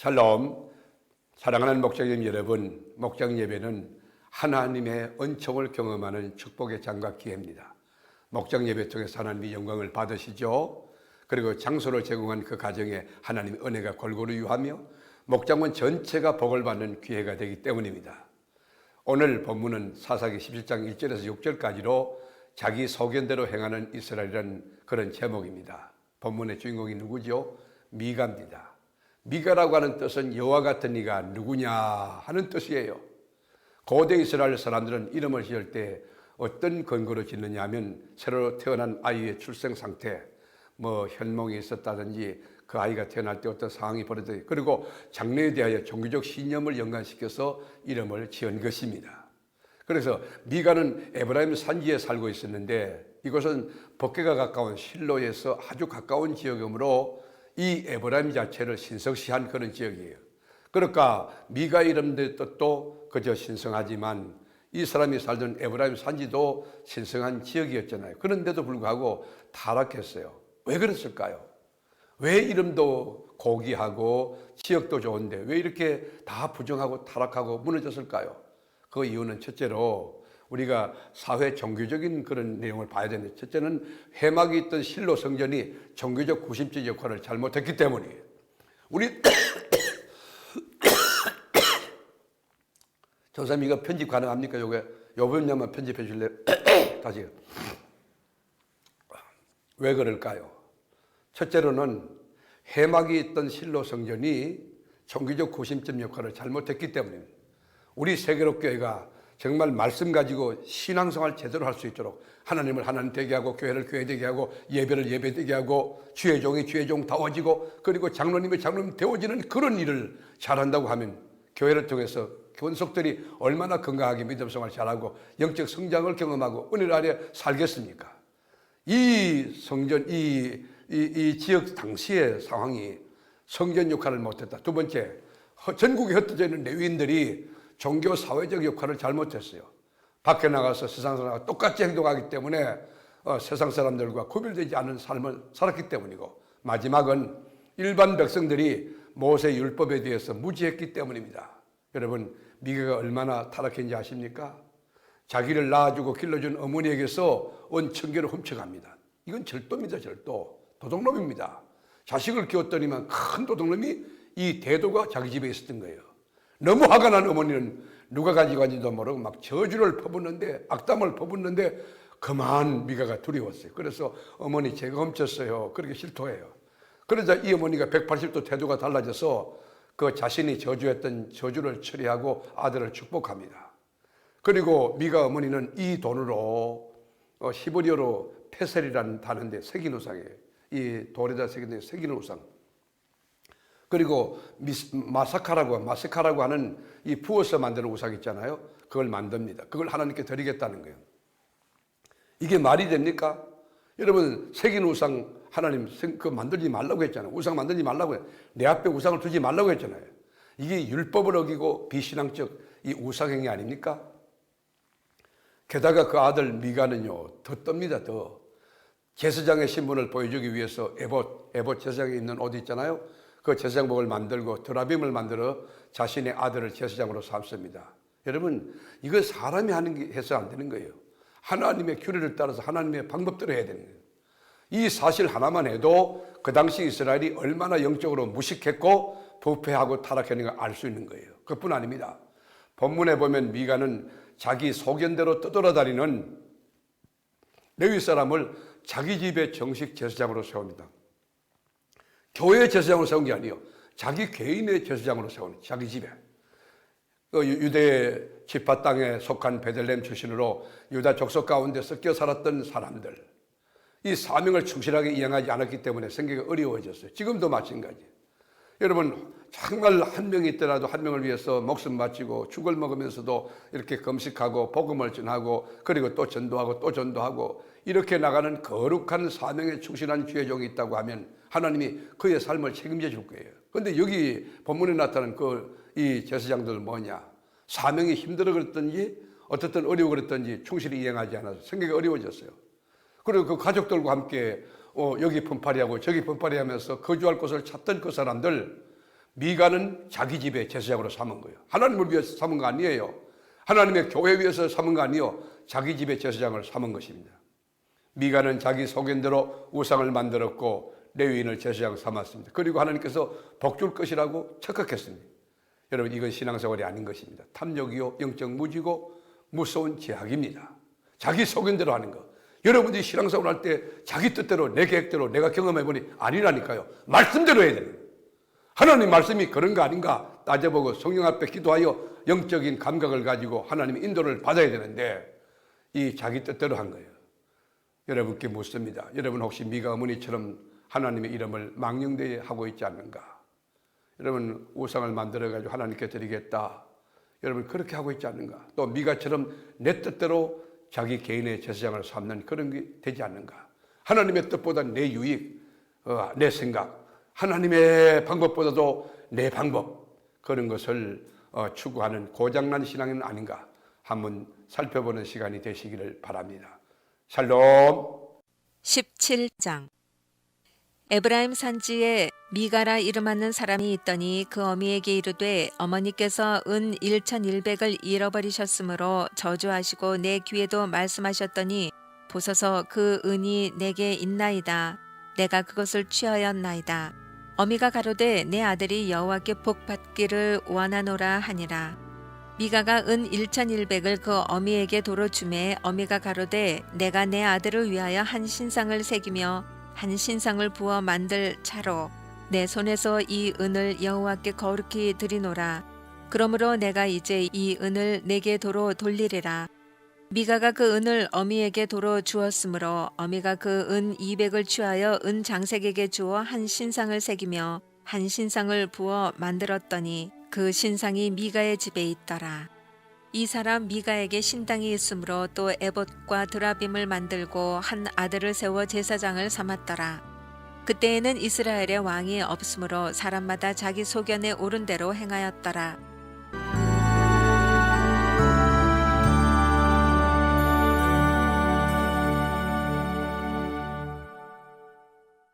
샬롬 사랑하는 목장님 여러분 목장 예배는 하나님의 은총을 경험하는 축복의 장과 기회입니다. 목장 예배 통해서 하나님의 영광을 받으시죠. 그리고 장소를 제공한 그 가정에 하나님의 은혜가 골고루 유하며 목장원 전체가 복을 받는 기회가 되기 때문입니다. 오늘 본문은 사사기 17장 1절에서 6절까지로 자기 소견대로 행하는 이스라엘이라는 그런 제목입니다. 본문의 주인공이 누구죠? 미가입니다 미가라고 하는 뜻은 여호와 같은 이가 누구냐 하는 뜻이에요. 고대 이스라엘 사람들은 이름을 지을 때 어떤 근거로 짓느냐 하면 새로 태어난 아이의 출생 상태, 뭐 혈몽이 있었다든지 그 아이가 태어날 때 어떤 상황이 벌어졌 그리고 장래에 대하여 종교적 신념을 연관시켜서 이름을 지은 것입니다. 그래서 미가는 에브라임 산지에 살고 있었는데 이곳은 법계가 가까운 실로에서 아주 가까운 지역이므로 이 에브라임 자체를 신성시한 그런 지역이에요. 그러니까 미가 이름의 뜻도 그저 신성하지만 이 사람이 살던 에브라임 산지도 신성한 지역이었잖아요. 그런데도 불구하고 타락했어요. 왜 그랬을까요? 왜 이름도 고귀하고 지역도 좋은데 왜 이렇게 다 부정하고 타락하고 무너졌을까요? 그 이유는 첫째로 우리가 사회 종교적인 그런 내용을 봐야 되는데 첫째는 회막이 있던 실로 성전이 종교적 구심적 역할을 잘못했기 때문이에요. 우리 전사님 이거 편집 가능합니까? 요게 요번에만 편집해 줄래요? 다시 왜 그럴까요? 첫째로는 해막이 있던 실로 성전이 종교적 구심점 역할을 잘못했기 때문입니다. 우리 세계로 교회가 정말 말씀 가지고 신앙생활 제대로 할 수 있도록 하나님을 하나님 되게 하고 교회를 교회 되게 하고 예배를 예배 되게 하고 주의 종이 주의 종 다워지고 그리고 장로님이 장로님 되어지는 그런 일을 잘한다고 하면 교회를 통해서 권속들이 얼마나 건강하게 믿음 생활 잘하고 영적 성장을 경험하고 은혜 아래 살겠습니까? 이 성전 이, 이, 이 지역 당시의 상황이 성전 역할을 못했다. 두 번째 전국에 흩어져 있는 레위인들이 종교 사회적 역할을 잘못했어요. 밖에 나가서 세상 사람과 똑같이 행동하기 때문에 어, 세상 사람들과 구별되지 않은 삶을 살았기 때문이고 마지막은 일반 백성들이 모세 율법에 대해서 무지했기 때문입니다. 여러분 미개가 얼마나 타락했는지 아십니까? 자기를 낳아주고 길러준 어머니에게서 온 청계를 훔쳐갑니다. 이건 절도입니다, 절도. 도둑놈입니다. 자식을 키웠더니만 큰 도둑놈이 이 대도가 자기 집에 있었던 거예요. 너무 화가 난 어머니는 누가 가지고 간지도 모르고 막 저주를 퍼붓는데 악담을 퍼붓는데 그만 미가가 두려웠어요. 그래서 어머니 제가 훔쳤어요. 그렇게 실토해요. 그러자 이 어머니가 180도 태도가 달라져서 그 자신이 저주했던 저주를 처리하고 아들을 축복합니다. 그리고 미가 어머니는 이 돈으로 어, 히브리어로 페셀이라는 단어인데 색인 우상이에요. 이 돌에다 우상. 그리고 미스, 마사카라고 마스카라고 하는 이 부어서 만드는 우상 있잖아요. 그걸 만듭니다. 그걸 하나님께 드리겠다는 거예요. 이게 말이 됩니까? 여러분 색인 우상 하나님 그 만들지 말라고 했잖아요. 우상 만들지 말라고 해. 내 앞에 우상을 두지 말라고 했잖아요. 이게 율법을 어기고 비신앙적 이 우상행위 아닙니까? 게다가 그 아들 미가는요 더 떱니다 더 제사장의 신분을 보여주기 위해서 에봇 에봇 제사장에 있는 옷 있잖아요. 그 제사장복을 만들고 드라빔을 만들어 자신의 아들을 제사장으로 삼습니다. 여러분 이거 사람이 하는 게 해서 안 되는 거예요. 하나님의 규례를 따라서 하나님의 방법대로 해야 되는 거예요. 이 사실 하나만 해도 그 당시 이스라엘이 얼마나 영적으로 무식했고 부패하고 타락했는가 알 수 있는 거예요. 그뿐 아닙니다. 본문에 보면 미가는 자기 소견대로 떠돌아다니는 레위 사람을 자기 집의 정식 제사장으로 세웁니다. 교회 제사장으로 세운 게 아니에요. 자기 개인의 제사장으로 세우는 자기 집에. 그 유대 지파 땅에 속한 베들렘 출신으로 유다 족속 가운데 섞여 살았던 사람들. 이 사명을 충실하게 이행하지 않았기 때문에 생계가 어려워졌어요. 지금도 마찬가지. 여러분 정말 한 명이 있더라도 한 명을 위해서 목숨 바치고 죽을 먹으면서도 이렇게 금식하고 복음을 전하고 그리고 또 전도하고 또 전도하고 이렇게 나가는 거룩한 사명에 충실한 주의 종이 있다고 하면 하나님이 그의 삶을 책임져 줄 거예요. 그런데 여기 본문에 나타난 그 이 제사장들은 뭐냐? 사명이 힘들어 그랬던지 어떻든 어려워 그랬던지 충실히 이행하지 않아서 생각이 어려워졌어요. 그리고 그 가족들과 함께 어, 여기 분파리하고 저기 분파리하면서 거주할 곳을 찾던 그 사람들 미가는 자기 집에 제사장으로 삼은 거예요. 하나님을 위해서 삼은 거 아니에요. 하나님의 교회 위해서 삼은 거 아니요. 자기 집에 제사장을 삼은 것입니다. 미가는 자기 소견대로 우상을 만들었고 레위인을 제사장 삼았습니다. 그리고 하나님께서 복줄 것이라고 착각했습니다. 여러분 이건 신앙생활이 아닌 것입니다. 탐욕이요 영적 무지고 무서운 제약입니다. 자기 소견대로 하는 거. 여러분들이 신앙생활 할때 자기 뜻대로 내 계획대로 내가 경험해 보니 아니라니까요. 말씀대로 해야 돼요. 하나님 말씀이 그런 거 아닌가 따져보고 성령 앞에 기도하여 영적인 감각을 가지고 하나님의 인도를 받아야 되는데 이 자기 뜻대로 한 거예요. 여러분께 묻습니다. 여러분 혹시 미가 어머니처럼 하나님의 이름을 망령되이 하고 있지 않는가? 여러분 우상을 만들어 가지고 하나님께 드리겠다. 여러분 그렇게 하고 있지 않는가? 또 미가처럼 내 뜻대로 자기 개인의 제사장을 삼는 그런 게 되지 않는가? 하나님의 뜻보다 내 유익, 어, 내 생각, 하나님의 방법보다도 내 방법 그런 것을 어, 추구하는 고장난 신앙은 아닌가? 한번 살펴보는 시간이 되시기를 바랍니다. 샬롬. 17장 에브라임 산지에 미가라 이름하는 사람이 있더니 그 어미에게 이르되 어머니께서 은 1100을 잃어버리셨으므로 저주하시고 내 귀에도 말씀하셨더니 보소서 그 은이 내게 있나이다. 내가 그것을 취하였나이다. 어미가 가로되 내 아들이 여호와께 복 받기를 원하노라 하니라. 미가가 은 1100을 그 어미에게 도로 주매 어미가 가로되 내가 내 아들을 위하여 한 신상을 새기며 한 신상을 부어 만들 차로 내 손에서 이 은을 여호와께 거룩히 드리노라 그러므로 내가 이제 이 은을 내게 도로 돌리리라 미가가 그 은을 어미에게 도로 주었으므로 어미가 그은 200을 취하여 은 장색에게 주어 한 신상을 새기며 한 신상을 부어 만들었더니 그 신상이 미가의 집에 있더라. 이 사람 미가에게 신당이 있으므로 또 에봇과 드라빔을 만들고 한 아들을 세워 제사장을 삼았더라. 그때에는 이스라엘의 왕이 없으므로 사람마다 자기 소견에 오른 대로 행하였더라.